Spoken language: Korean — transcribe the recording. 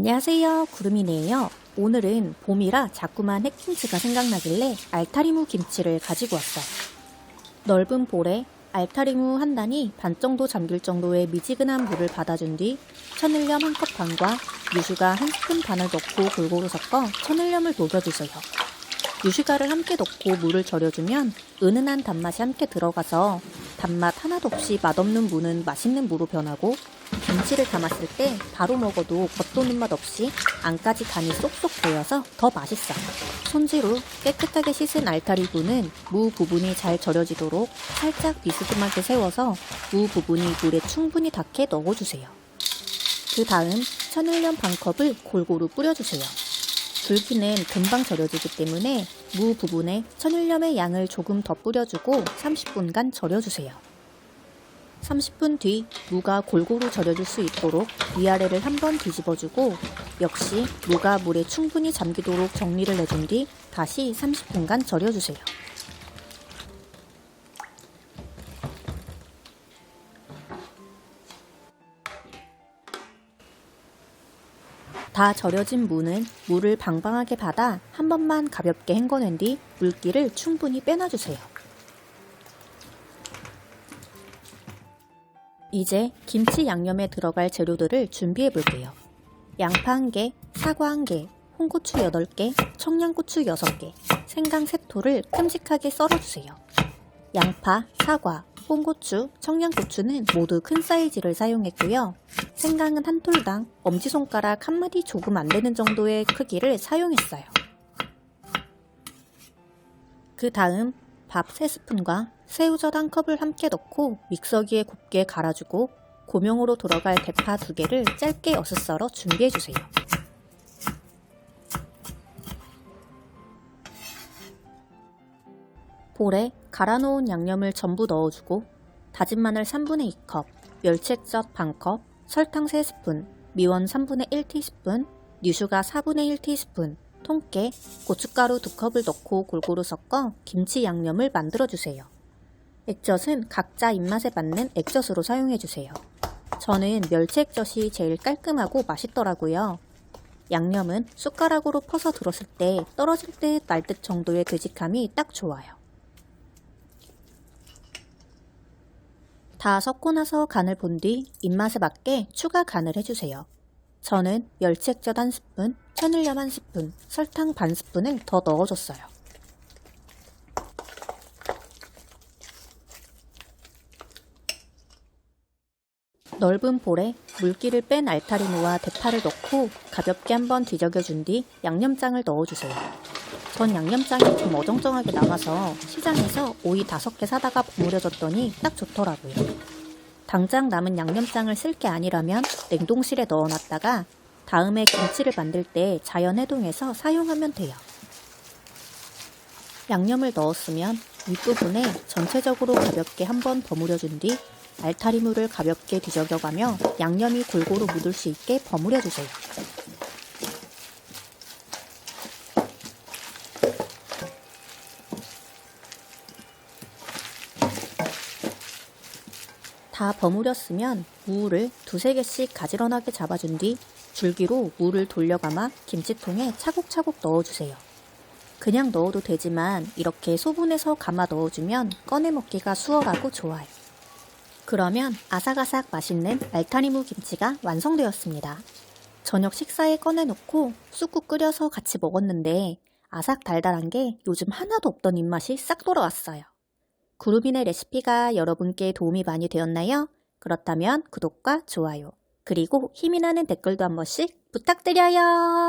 안녕하세요. 구름이네요. 오늘은 봄이라 자꾸만 핵김치가 생각나길래 알타리무 김치를 가지고 왔어요. 넓은 볼에 알타리무 한 단이 반 정도 잠길 정도의 미지근한 물을 받아준 뒤 천일염 한 컵 반과 유슈가 한 스푼 반을 넣고 골고루 섞어 천일염을 녹여주세요. 유슈가를 함께 넣고 물을 절여주면 은은한 단맛이 함께 들어가서 단맛 하나도 없이 맛없는 무는 맛있는 무로 변하고 김치를 담았을 때 바로 먹어도 겉도는 맛 없이 안까지 간이 쏙쏙 배어서 더 맛있어요. 손질후 깨끗하게 씻은 알타리무는 무 부분이 잘 절여지도록 살짝 비스듬하게 세워서 무 부분이 물에 충분히 닿게 넣어주세요. 그 다음 천일염 반컵을 골고루 뿌려주세요. 줄기는 금방 절여지기 때문에 무 부분에 천일염의 양을 조금 더 뿌려주고 30분간 절여주세요. 30분 뒤 무가 골고루 절여질 수 있도록 위아래를 한번 뒤집어주고 역시 무가 물에 충분히 잠기도록 정리를 해준 뒤 다시 30분간 절여주세요. 다 절여진 무는 물을 방방하게 받아 한 번만 가볍게 헹궈낸 뒤 물기를 충분히 빼놔주세요. 이제 김치 양념에 들어갈 재료들을 준비해 볼게요. 양파 1개, 사과 1개, 홍고추 8개, 청양고추 6개, 생강 3토를 큼직하게 썰어주세요. 양파, 사과, 홍고추, 청양고추는 모두 큰 사이즈를 사용했고요. 생강은 한 톨당 엄지손가락 한 마디 조금 안 되는 정도의 크기를 사용했어요. 그 다음 밥 3스푼과 새우젓 한 컵을 함께 넣고 믹서기에 곱게 갈아주고 고명으로 들어갈 대파 2개를 짧게 어슷 썰어 준비해주세요. 볼에 갈아놓은 양념을 전부 넣어주고 다진 마늘 3분의 2컵, 멸치액젓 반컵, 설탕 3스푼, 미원 3분의 1티스푼, 유슈가 4분의 1티스푼, 통깨, 고춧가루 2컵을 넣고 골고루 섞어 김치 양념을 만들어주세요. 액젓은 각자 입맛에 맞는 액젓으로 사용해주세요. 저는 멸치 액젓이 제일 깔끔하고 맛있더라고요. 양념은 숟가락으로 퍼서 들었을 때 떨어질 때 날 듯 정도의 되직함이 딱 좋아요. 다 섞고 나서 간을 본 뒤 입맛에 맞게 추가 간을 해주세요. 저는 멸치액젓 한 스푼, 천일염 한 스푼, 설탕 반 스푼을 더 넣어줬어요. 넓은 볼에 물기를 뺀 알타리무와 대파를 넣고 가볍게 한번 뒤적여준 뒤 양념장을 넣어주세요. 전 양념장이 좀 어정쩡하게 남아서 시장에서 오이 5개 사다가 버무려줬더니 딱 좋더라고요. 당장 남은 양념장을 쓸 게 아니라면 냉동실에 넣어놨다가 다음에 김치를 만들 때 자연 해동해서 사용하면 돼요. 양념을 넣었으면 윗부분에 전체적으로 가볍게 한번 버무려준 뒤 알타리무를 가볍게 뒤적여가며 양념이 골고루 묻을 수 있게 버무려주세요. 다 버무렸으면 무를 두세 개씩 가지런하게 잡아준 뒤 줄기로 무를 돌려감아 김치통에 차곡차곡 넣어주세요. 그냥 넣어도 되지만 이렇게 소분해서 감아 넣어주면 꺼내 먹기가 수월하고 좋아요. 그러면 아삭아삭 맛있는 알타리무 김치가 완성되었습니다. 저녁 식사에 꺼내놓고 쑥국 끓여서 같이 먹었는데 아삭 달달한 게 요즘 하나도 없던 입맛이 싹 돌아왔어요. 구루빈의 레시피가 여러분께 도움이 많이 되었나요? 그렇다면 구독과 좋아요, 그리고 힘이 나는 댓글도 한 번씩 부탁드려요.